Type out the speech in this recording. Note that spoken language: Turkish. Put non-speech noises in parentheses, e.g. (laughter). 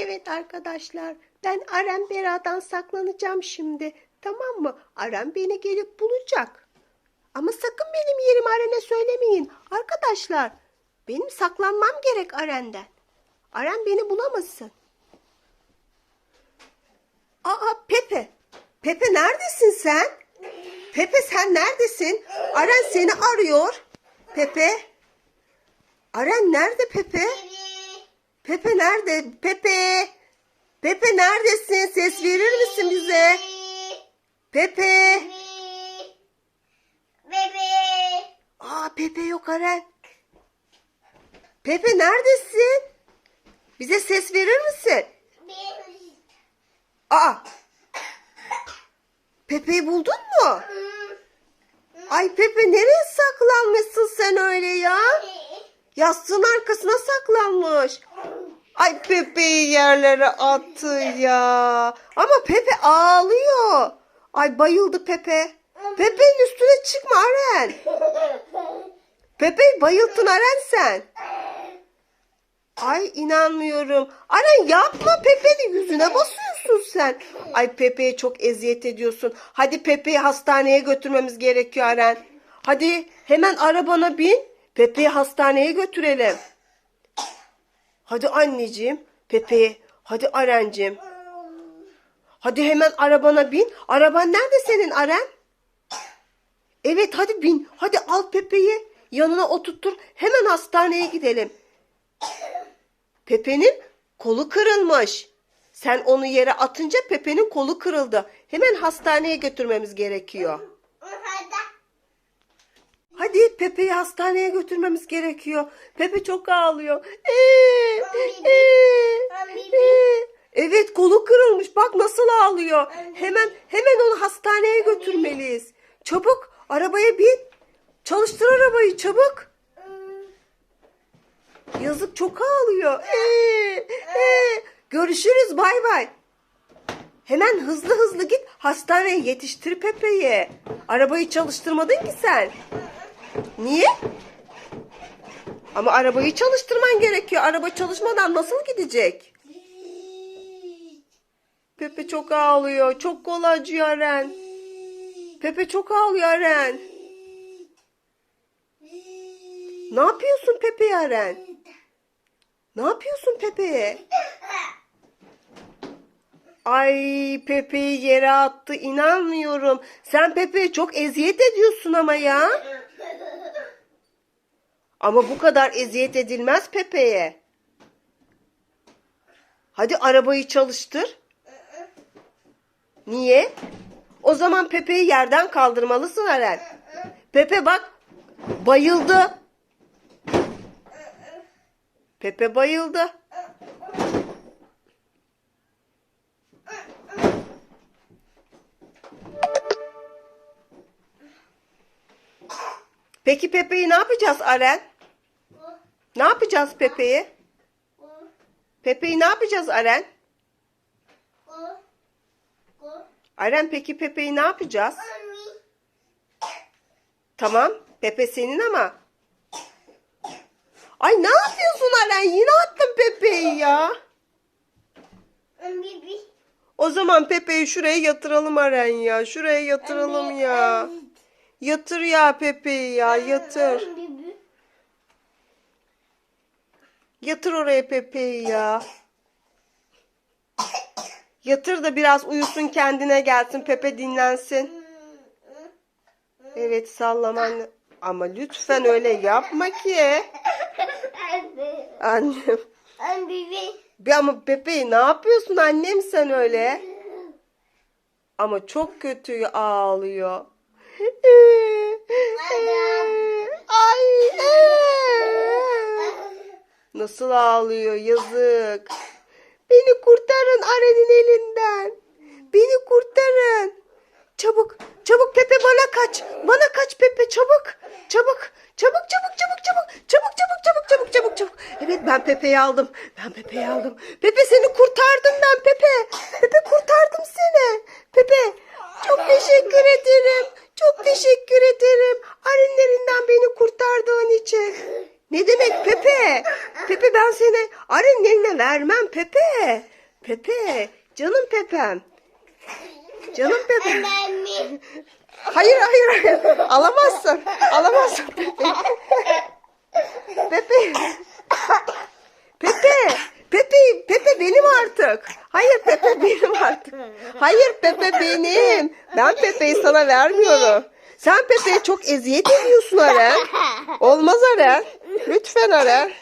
Evet arkadaşlar, ben Aren Bera'dan saklanacağım şimdi. Tamam mı? Aren beni gelip bulacak. Ama sakın benim yerimi Aren'e söylemeyin. Arkadaşlar, benim saklanmam gerek Aren'den. Aren beni bulamasın. Aa Pepe. Pepe neredesin sen? Pepe sen neredesin? Aren seni arıyor. Pepe. Aren nerede Pepe? Pepe nerede? Pepe. Pepe neredesin? Ses verir misin bize? Pepe. Bebe. Aa Pepe yok Aren. Pepe neredesin? Bize ses verir misin? Aa. Pepe'yi buldun mu? Ay Pepe nereye saklanmışsın sen öyle ya? Yastığın arkasına saklanmış. Ay Pepe'yi yerlere attı ya. Ama Pepe ağlıyor. Ay bayıldı Pepe. Pepe'nin üstüne çıkma Aren. Pepe'yi bayılttın Aren sen. Ay inanmıyorum. Aren yapma Pepe'nin yüzüne basıyorsun sen. Ay Pepe'ye çok eziyet ediyorsun. Hadi Pepe'yi hastaneye götürmemiz gerekiyor Aren. Hadi hemen arabana bin. Pepe'yi hastaneye götürelim. Hadi anneciğim. Pepe'yi. Hadi Arencim. Hadi hemen arabana bin. Araban nerede senin Aren? Evet hadi bin. Hadi al Pepe'yi. Yanına oturttur. Hemen hastaneye gidelim. Pepe'nin kolu kırılmış. Sen onu yere atınca Pepe'nin kolu kırıldı. Hemen hastaneye götürmemiz gerekiyor. Hadi Pepe'yi hastaneye götürmemiz gerekiyor. Pepe çok ağlıyor. Ee, ee, ee. Evet kolu kırılmış. Bak nasıl ağlıyor. Hemen hemen onu hastaneye götürmeliyiz. Çabuk arabaya bin. Çalıştır arabayı çabuk. Yazık çok ağlıyor. Ee, ee. Görüşürüz bay bay. Hemen hızlı hızlı git hastaneye yetiştir Pepe'yi. Arabayı çalıştırmadın ki sen. Niye? Ama arabayı çalıştırman gerekiyor. Araba çalışmadan nasıl gidecek? Pepe çok ağlıyor. Çok kol acıyor Aren. Pepe çok ağlıyor Aren. Ne yapıyorsun Pepe'ye Aren? Ne yapıyorsun Pepe'ye? (laughs) Ay Pepe'yi yere attı inanmıyorum. Sen Pepe'ye çok eziyet ediyorsun ama ya. (laughs) Ama bu kadar eziyet edilmez Pepe'ye. Hadi arabayı çalıştır. Niye? O zaman Pepe'yi yerden kaldırmalısın Eren. Pepe bak bayıldı. Pepe bayıldı. Peki Pepe'yi ne yapacağız Aren? Ne yapacağız Pepe'yi? Pepe'yi ne yapacağız Aren? Aren peki Pepe'yi ne yapacağız? Tamam. Pepe senin ama. Ay ne yapıyorsun Aren? Yine attın Pepe'yi ya. O zaman Pepe'yi şuraya yatıralım Aren ya. Şuraya yatıralım ya. Yatır ya Pepe'yi ya yatır. Yatır oraya Pepe'yi ya. Yatır da biraz uyusun kendine gelsin Pepe dinlensin. Evet sallaman. Ama lütfen öyle yapma ki. Annem. Bir ama Pepe'yi ne yapıyorsun annem sen öyle? Ama çok kötü ağlıyor. Ay. Nasıl ağlıyor yazık. Beni kurtarın Aren'in elinden. Beni kurtarın. Çabuk, çabuk Pepe bana kaç. Bana kaç Pepe çabuk. Çabuk, çabuk, çabuk, çabuk, çabuk. Çabuk, çabuk, çabuk, çabuk, çabuk, çabuk. Evet ben Pepe'yi aldım. Ben Pepe'yi aldım. Pepe seni kurtardım ben Pepe. Pepe kurtardım seni. Pepe çok teşekkür ederim. Çok teşekkür ederim. Arenlerinden beni kurtardığın için. Ne demek Pepe? Pepe ben seni Aren'in eline vermem Pepe. Pepe. Canım Pepem. Canım Pepem. Hayır hayır hayır. Alamazsın. Alamazsın Pepe. Pepe. Pepe. Pepe. Pepe benim artık. Hayır Pepe benim artık. Hayır Pepe benim. Ben Pepe'yi sana vermiyorum. Sen Pepe'ye çok eziyet ediyorsun Aren. (laughs) Olmaz Aren. Lütfen Aren.